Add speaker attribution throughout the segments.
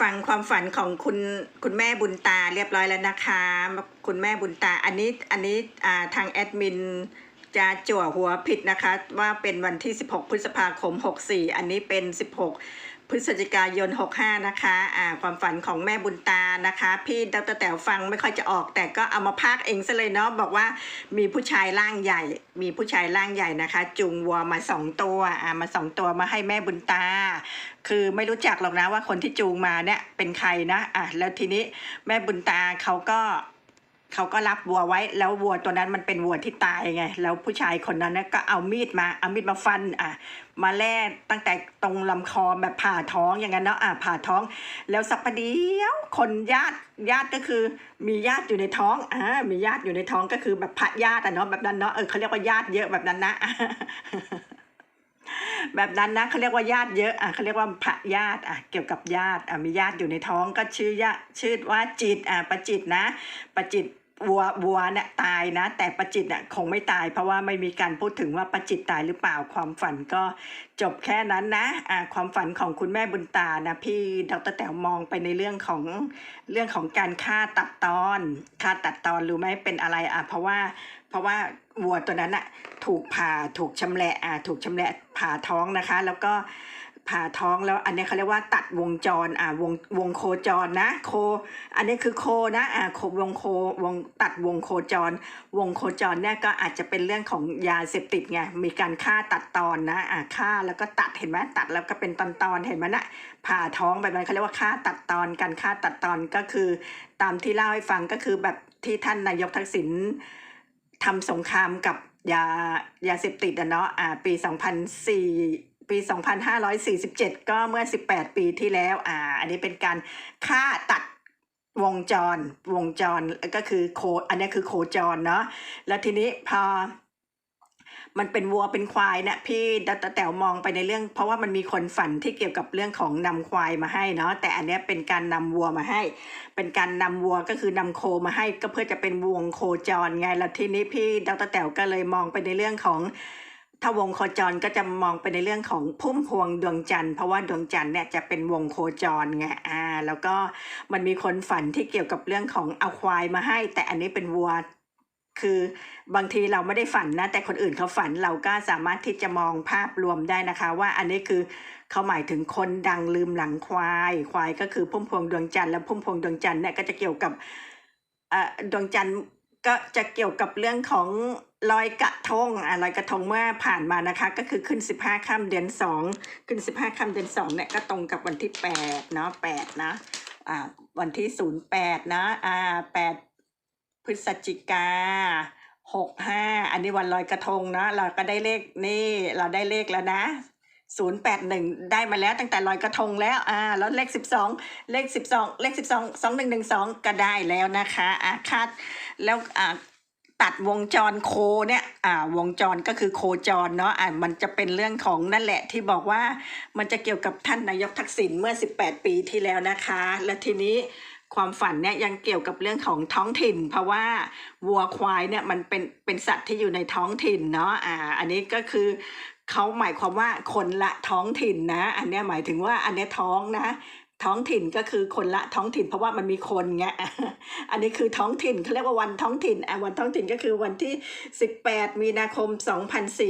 Speaker 1: ฟังความฝันของคุณคุณแม่บุญตาเรียบร้อยแล้วนะคะ คุณแม่บุญตาอันนี้อันนี้ทางแอดมินจะจั่วหัวผิดนะคะ ว่าเป็นวันที่ 16 พฤษภาคม 64 อันนี้เป็น 16 พฤศจิกายน 65 นะคะอ่าความฝันของแม่บุญตานะคะ พี่ดรแต๋วฟังไม่ค่อยจะออก แต่ก็เอามาพากเองซะเลยเนาะบอกว่ามีผู้ชายร่างใหญ่ มีผู้ชายร่างใหญ่นะคะจูงวัวมาสองตัวอ่ามาสองตัวมาให้แม่บุญตา คือไม่รู้จักหรอกนะว่าคนที่จูงมาเนี่ยเป็นใครนะอะแล้วทีนี้แม่บุญตาเขาก็ เขาก็รับวัวไว้ แล้ววัวตัวนั้นมันเป็นวัวที่ตายไง แล้วผู้ชายคนนั้นก็เอามีดมาเอามีดมาฟันอะมาแล่ตั้งแต่ตรงลำคอแบบผ่าท้องอย่างนั้นเนาะอะผ่าท้อง แล้วสักประเดี๋ยวคนญาติญาติก็คือ มีญาติอยู่ในท้องอ่ามีญาติอยู่ในท้องก็คือแบบพระญาติอะเนาะแบบนั้นเนาะเออเขาเรียกว่าญาติเยอะแบบนั้นนะแบบนั้นนะเขาเรียกว่าญาติเยอะอะเขาเรียกว่าพระญาติอะเกี่ยวกับญาติอะมีญาติอยู่ในท้องก็ชื่อญาชื่อว่าจิตอะประจิตนะประจิต วัววัวเนี่ยตายนะ แต่ประจิตอะคงไม่ตาย เพราะว่าไม่มีการพูดถึงว่าประจิตตายหรือเปล่าความฝันก็จบแค่นั้นนะอะความฝันของคุณแม่บุญตานะพี่ดรแต๋วมองไปในเรื่องของเรื่องของการฆ่าตัดตอนฆ่าตัดตอนรู้ไหมเป็นอะไรอะเพราะว่าเพราะว่าวัวตัวนั้นอะถูกผ่าถูกชำแหละอ่าถูกชำแหละผ่าท้องนะคะ แล้วก็ ผ่าท้องแล้วอันนี้เขาเรียกว่าตัดวงจรอ่าวงวงโคจรนะโค อันนี้คือโคนะอ่าโควงโควงตัดวงโคจร วงโคจรเนี่ยก็อาจจะเป็นเรื่องของยาเสพติดไงมีการฆ่าตัดตอนนะอ่าฆ่าแล้วก็ตัดเห็นไหมตัดแล้วก็เป็นตอนตอนเห็นไหมนะผ่าท้องแบบนั้นเขาเรียกว่าฆ่าตัดตอนการฆ่าตัดตอนก็คือ ตามที่เล่าให้ฟังก็คือแบบที่ท่านนายกทักษิณทำสงครามกับยายาเสพติดอะเนาะอ่าปี 2004 ปี 2547 ก็เมื่อ 18 ปีที่แล้ว อ่า อันนี้เป็นการฆ่าตัดวงจร วงจรก็คือโค อันนี้คือโคจรเนาะ แล้วทีนี้พอ มันเป็นวัวเป็นควายเนี่ยพี่ดัตแต๋วมองไปในเรื่อง เพราะว่ามันมีคนฝันที่เกี่ยวกับเรื่องของนำควายมาให้เนาะ แต่อันนี้เป็นการนำวัวมาให้ เป็นการนำวัวก็คือนำโคมาให้ ก็เพื่อจะเป็นวงโคจรไง แล้วทีนี้พี่ดรแต๋วก็เลยมองไปในเรื่องของ ถ้าวงโคจรก็จะมองไปในเรื่องของพุ่มพวงดวงจันทร์เพราะว่าดวงจันทร์เนี่ยจะเป็นวงโคจรไงอ่า แล้วก็มันมีคนฝันที่เกี่ยวกับเรื่องของเอาควายมาให้ แต่อันนี้เป็นวัวคือบางทีเราไม่ได้ฝันนะ แต่คนอื่นเขาฝันเราก็สามารถที่จะมองภาพรวมได้นะคะ ว่าอันนี้คือเขาหมายถึงคนดังลืมหลังควาย ควายก็คือพุ่มพวงดวงจันทร์และพุ่มพวงดวงจันทร์เนี่ยก็จะเกี่ยวกับอ่อดวงจันทร์ก็จะเกี่ยวกับเรื่องของ ลอยกระทงอะลอยกระทงเมื่อผ่านมานะคะ ก็คือขึ้น 15ค่ำเดือนสองขึ้น 15ค่ำเดือนสองเนี่ยก็ตรงกับวันที่แปดเนาะแปดนะอ่าวันที่ศูนย์แปดนะอ่าแปดพฤศจิกาหกห้าอันนี้วันลอยกระทงเนาะเราก็ได้เลขนี่เราได้เลขแล้วนะศูนย์แปดหนึ่งได้มาแล้วตั้งแต่ลอยกระทงแล้วอ่าแล้วเลขสิบสองเลขสิบสองเลขสิบสองสองหนึ่งหนึ่งสองก็ได้แล้วนะคะอ่าคาดแล้วอ่า ตัดวงจรโคเนี่ยอ่าวงจรก็คือโคจรเนาะอ่ามันจะเป็นเรื่องของนั่นแหละที่บอกว่ามันจะเกี่ยวกับท่านนายกทักษิณเมื่อ 18 ปีที่แล้วนะคะ และทีนี้ความฝันเนี่ยยังเกี่ยวกับเรื่องของท้องถิ่น เพราะว่าวัวควายเนี่ยมันเป็นเป็นสัตว์ที่อยู่ในท้องถิ่นเนาะอ่าอันนี้ก็คือเขาหมายความว่าคนละท้องถิ่นนะ อันนี้หมายถึงว่าอันนี้ท้องนะ ท้องถิ่นก็คือคนละท้องถิ่นเพราะว่ามันมีคนไงอันนี้คือท้องถิ่นเขาเรียกว่าวันท้องถิ่นอะวันท้องถิ่นก็คือวันที่ 18 มีนาคม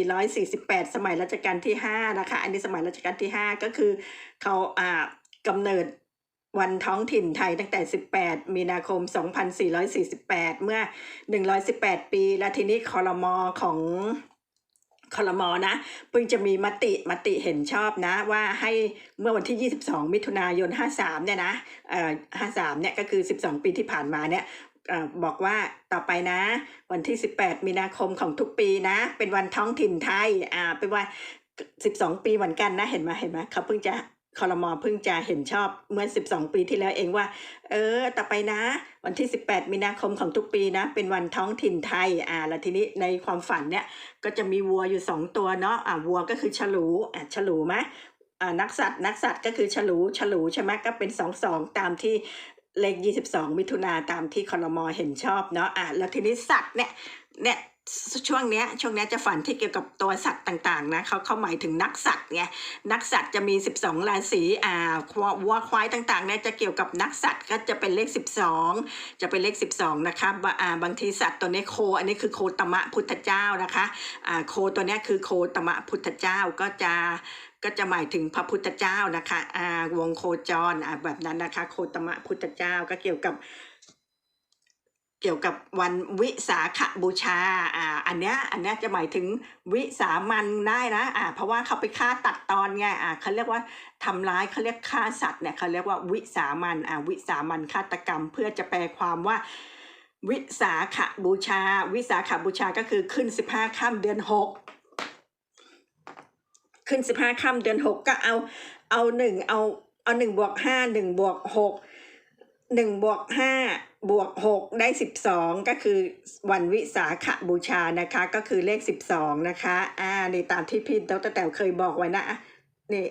Speaker 1: 2448 สมัยรัชกาลที่5นะคะ อันนี้สมัยรัชกาลที่ 5 ก็คือเขาอ่ากำเนิดวันท้องถิ่นไทยตั้งแต่ 18 มีนาคม 2448 เมื่อ 118 ปี และทีนี้คอรมอของ คลมอนะเพิ่งจะมีมติมติเห็นชอบนะว่าให้เมื่อวันที่ 22 มิถุนายน 53 เนี่ยนะเอ่อ53 เนี่ยก็คือ 12 ปีที่ผ่านมาเนี่ยบอกว่าต่อไปนะ วันที่ 18 มีนาคมของทุกปีนะ เป็นวันท้องถิ่นไทยอ่าเป็นวัน12 ปีเหมือนกันนะเห็นไหมเห็นไหมเขาเพิ่งจะ คอรมอเพิ่งจะเห็นชอบเมื่อ 12 ปีที่แล้วเองว่า เออ ต่อไปนะ วันที่ 18 มีนาคมของทุกปีนะ เป็นวันท้องถิ่นไทย อ่า แล้วทีนี้ในความฝันเนี่ยก็จะมีวัวอยู่ 2 ตัวเนาะ อ่าวัวก็คือฉลูอ่าฉลูไหมอ่านักสัตว์นักสัตว์ก็คือฉลูฉลูใช่ไหมก็เป็น 2 2 ตามที่เลข 22 มิถุนาตามที่คอรมอเห็นชอบเนาะ อ่าแล้วทีนี้สัตว์เนี่ย เนี่ย ช่วงเนี้ยช่วงเนี้ยจะฝันที่เกี่ยวกับตัวสัตว์ต่างๆนะเขาเขาหมายถึงนักสัตว์ไงนักสัตว์จะมี 12 ราศีอ่าคววัวควายต่างๆเนี่ยจะเกี่ยวกับนักสัตว์ก็จะเป็นเลข 12 จะเป็นเลข 12นะคะบะอ่าบางทีสัตว์ตัวนี้โค อันนี้คือโคตมะพุทธเจ้านะคะอ่าโคตัวนี้คือโคตมะพุทธเจ้าก็จะก็จะหมายถึงพระพุทธเจ้านะคะอ่าวงโคจรอ่าแบบนั้นนะคะ โคตมะพุทธเจ้าก็เกี่ยวกับ เกี่ยวกับวันวิสาขบูชาอ่าอันเนี้ยอันเนี้ยจะหมายถึงวิสามันได้นะอ่าเพราะว่าเขาไปฆ่าตัดตอนไงอ่าเขาเรียกว่าทำร้ายเขาเรียกฆ่าสัตว์เนี่ยเขาเรียกว่าวิสามันอ่าวิสามันฆาตกรรม เพื่อจะแปลความว่าวิสาขบูชา วิสาขบูชาก็คือขึ้นสิบห้าค่ำเดือนหกขึ้นสิบห้าค่ำเดือนหกก็เอาเอาหนึ่งเอาเอาหนึ่งบวกห้าหนึ่งบวกหกหนึ่งบวกห้า บวกหกได้สิบสองก็คือวันวิสาขบูชานะคะ ก็คือเลขสิบสองนะคะอ่านี่ตามที่พี่ดรแต๋วเคยบอกไว้นะนี่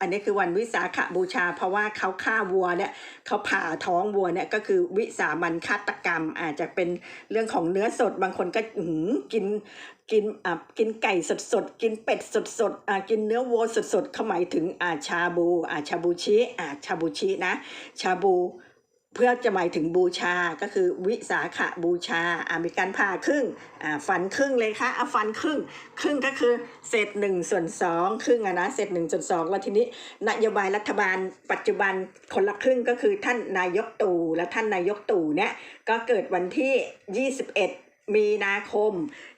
Speaker 1: อันนี้คือวันวิสาขบูชา เพราะว่าเขาฆ่าวัวเนี่ยเขาผ่าท้องวัวเนี่ยก็คือวิสามันฆาตกรรม อาจจะเป็นเรื่องของเนื้อสดบางคนก็หือกินกินอ่ากินไก่สดสดกินเป็ดสดสดอ่ากินเนื้อวัวสดสดเขาหมายถึงอาชาบูอาชาบูชิอาชาบูชินะ ชาบู เพื่อจะหมายถึงบูชาก็คือวิสาขบูชาอ่ามีการผ่าครึ่งอ่าฟันครึ่งเลยค่ะเอาฟันครึ่ง ครึ่งก็คือเศษหนึ่งส่วนสองครึ่งอะนะเศษหนึ่งส่วนสองแล้วทีนี้นโยบายรัฐบาล ปัจจุบันคนละครึ่งก็คือท่านนายกตู่และท่านนายกตู่เนี่ยก็เกิดวันที่ 21 มีนาคม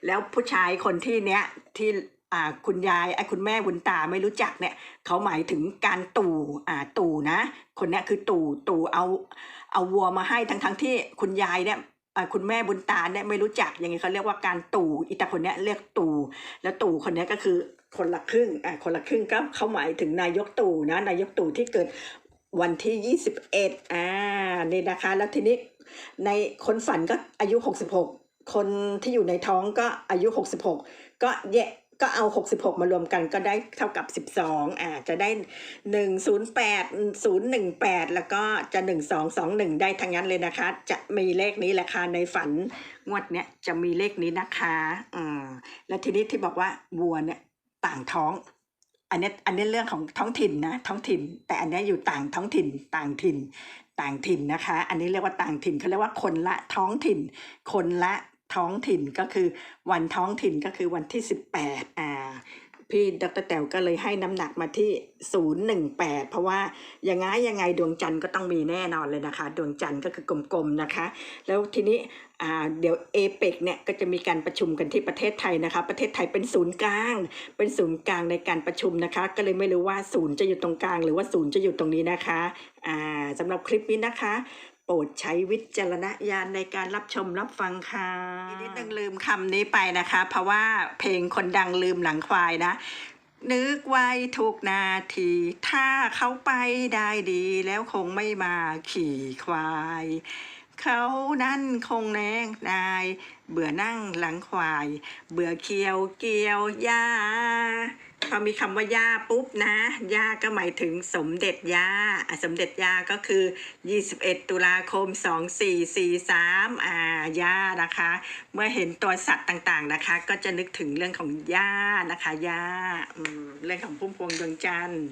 Speaker 1: แล้วผู้ชายคนที่เนี้ยที่อ่าคุณยายไอ้คุณแม่บุญตาไม่รู้จักเนี่ยเขาหมายถึงการตู่อ่าตู่นะ คนเนี้ยคือตู่ตู่เอา เอาวัวมาให้ทั้งทั้งๆที่คุณยายเนี่ยคุณแม่บุญตาเนี่ยไม่รู้จักอย่างนี้เขาเรียกว่าการตู่อีตาคนเนี้ยเรียกตู่แล้วตู่คนเนี้ยก็คือคนละครึ่งอ่าคนละครึ่งก็เขาหมายถึงนายกตู่นะนายกตู่ที่เกิดวันที่ยี่สิบเอ็ดอ่านี่นะคะ แล้วทีนี้ในคนฝันก็อายุหกสิบหกคนที่อยู่ในท้องก็อายุหกสิบหกก็แยะ ก็เอา 66 มารวมกันก็ได้เท่ากับ 12 อ่า จะได้ 108 018 แล้วก็จะ 1221 ได้ทั้งนั้นเลยนะคะ จะมีเลขนี้แหละค่ะในฝันงวดเนี้ยจะมีเลขนี้นะคะอืมแล้วทีนี้ที่บอกว่าวัวเนี่ยต่างท้อง อันนี้อันนี้เรื่องของท้องถิ่นนะ ท้องถิ่น แต่อันนี้อยู่ต่างท้องถิ่น ต่างถิ่น ต่างถิ่นนะคะ อันนี้เรียกว่าต่างถิ่นเขาเรียกว่าคนละท้องถิ่น คนละ ท้องถิ่นก็คือวันท้องถิ่นก็คือวันที่สิบแปดอ่าพี่ดรแต๋วก็เลยให้น้ำหนักมาที่ศูนย์หนึ่งแปดเพราะว่ายังไงยังไงดวงจันทร์ก็ต้องมีแน่นอนเลยนะคะ ดวงจันทร์ก็คือกลมๆนะคะ แล้วทีนี้อ่าเดี๋ยวเอเปกเนี่ยก็จะมีการประชุมกันที่ประเทศไทยนะคะ ประเทศไทยเป็นศูนย์กลาง เป็นศูนย์กลางในการประชุมนะคะ ก็เลยไม่รู้ว่าศูนย์จะอยู่ตรงกลาง หรือว่าศูนย์จะอยู่ตรงนี้นะคะอ่าสำหรับคลิปนี้นะคะ โปรดใช้วิจารณญาณในการรับชมรับฟังค่ะนิดนึงลืมคำนี้ไปนะคะ เพราะว่าเพลงคนดังลืมหลังควายนะ นึกไว้ทุกนาที ถ้าเขาไปได้ดีแล้วคงไม่มาขี่ควาย เขานั่นคงแนงนาย เบื่อนั่งหลังควาย เบื่อเคียวเกียวหญ้าพอมีคำว่าย่าปุ๊บนะย่าก็หมายถึงสมเด็จย่าสมเด็จย่าก็คือ 21 ตุลาคม 2443อ่าย่านะคะ เมื่อเห็นตัวสัตว์ต่างๆนะคะ ก็จะนึกถึงเรื่องของย่านะคะย่าเรื่องของพุ่มพวงดวงจันทร์